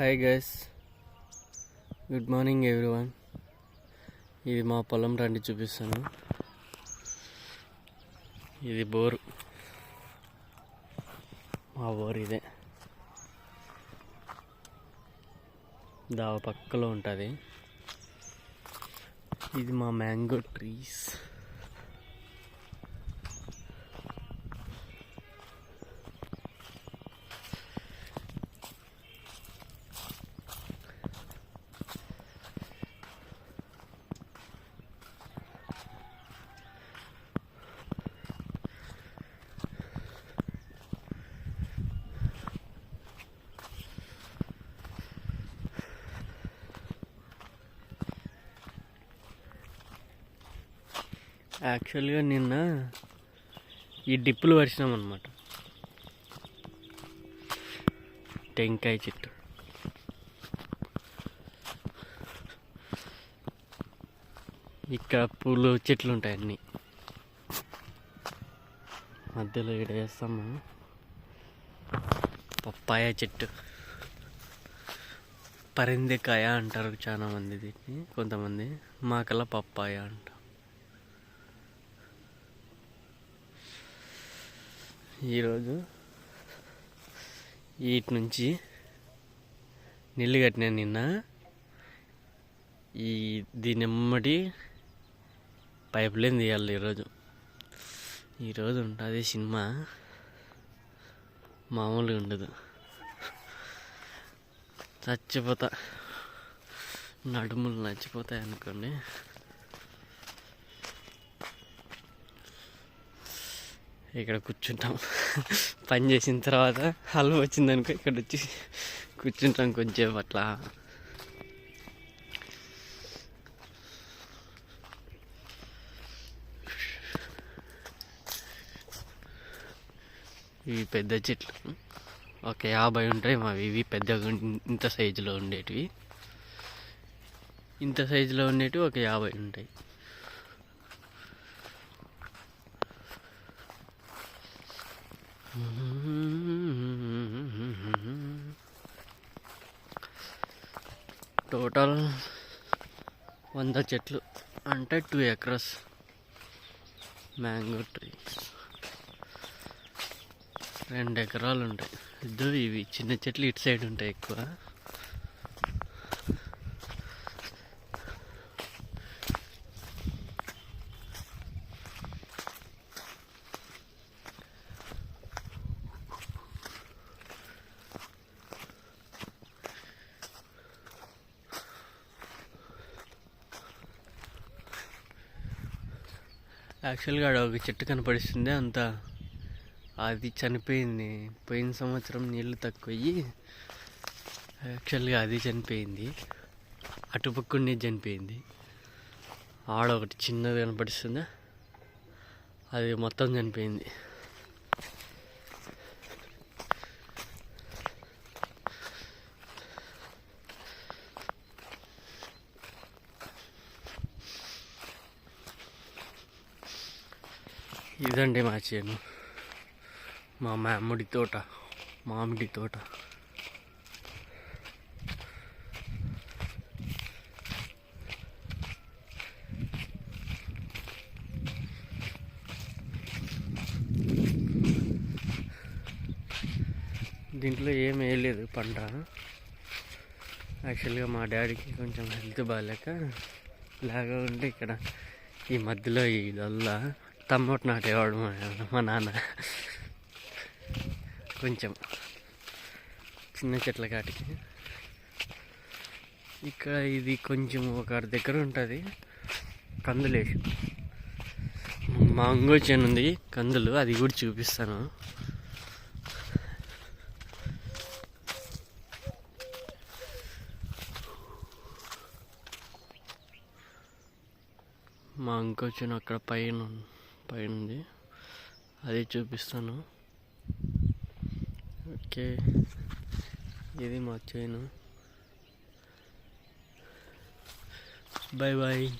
Hi guys good morning everyone ఇది మా పొలం రండి చూపిస్తాను. ఇది బోర్. మా బోర్ ఇదే. దావ పక్కలో ఉంటుంది. ఇది మా మ్యాంగో ట్రీస్. యాక్చువల్గా నిన్న ఈ డిప్పులు పరిచినాం అనమాట టెంకాయ చెట్టు. ఇక్కడ పూలు చెట్లు ఉంటాయి అన్నీ. మధ్యలో ఇక్కడ వేస్తాము. పప్పాయ చెట్టు. పరిందికాయ అంటారు చాలా మంది దీన్ని. కొంతమంది మాకల్లా పప్పాయ అంటారు. ఈరోజు వీటి నుంచి నీళ్ళు కట్టినాను నిన్న. ఈ దీనిమ్మటి పైప్లైన్ పైప్ లైన్ తీయాలి ఈరోజు. ఈరోజు ఉంటుంది సినిమా. మామూలుగా ఉండదు. చచ్చిపోతా. నడుములు నచ్చిపోతాయి అనుకోండి. ఇక్కడ కూర్చుంటాం. పని చేసిన తర్వాత హల్వ వచ్చిందనుకో ఇక్కడ వచ్చి కూర్చుంటాం కొంచెం అట్లా. ఇవి పెద్ద చెట్లు. ఒక యాభై ఉంటాయి మావి. ఇవి పెద్దగా ఇంత సైజులో ఉండేటివి. ఇంత సైజులో ఉండేటివి ఒక యాభై ఉంటాయి. టోటల్ వంద చెట్లు అంటే టూ ఎకరస్ మ్యాంగో ట్రీ. రెండు ఎకరాలు ఉంటాయి ఇద్దరు ఇవి చిన్న చెట్లు ఇటు సైడ్ ఉంటాయి ఎక్కువ. యాక్చువల్గా ఆడ ఒక చెట్టు కనపడిస్తుంది అంత అది చనిపోయింది. పోయిన సంవత్సరం నీళ్ళు తక్కువయ్యి యాక్చువల్గా అది చనిపోయింది. అటుపక్కనే చనిపోయింది. ఆడ ఒకటి చిన్నది కనపడిస్తుంది అది మొత్తం చనిపోయింది. ఇదండి మా చేను. మా మామిడి తోట మామిడి తోట. దీంట్లో ఏం వేయలేదు పంట. యాక్చువల్గా మా డాడీకి కొంచెం హెల్త్ బాగాలేక ఇలాగా ఉంటే ఇక్కడ ఈ మధ్యలో ఇదల్లా తమ్ముడు నాటేవాడు మా మా నాన్న. కొంచెం చిన్న చెట్ల కాటికి. ఇక్కడ ఇది కొంచెం ఒక దగ్గర ఉంటుంది. కందులేసి. మాంగో చేను ఉంది కందులు అది కూడా చూపిస్తాను. మా ఇంకో అక్కడ పైన ఉం- పైన ఉంది అది చూపిస్తాను. ఓకే. ఇది మా చేను. Bye bye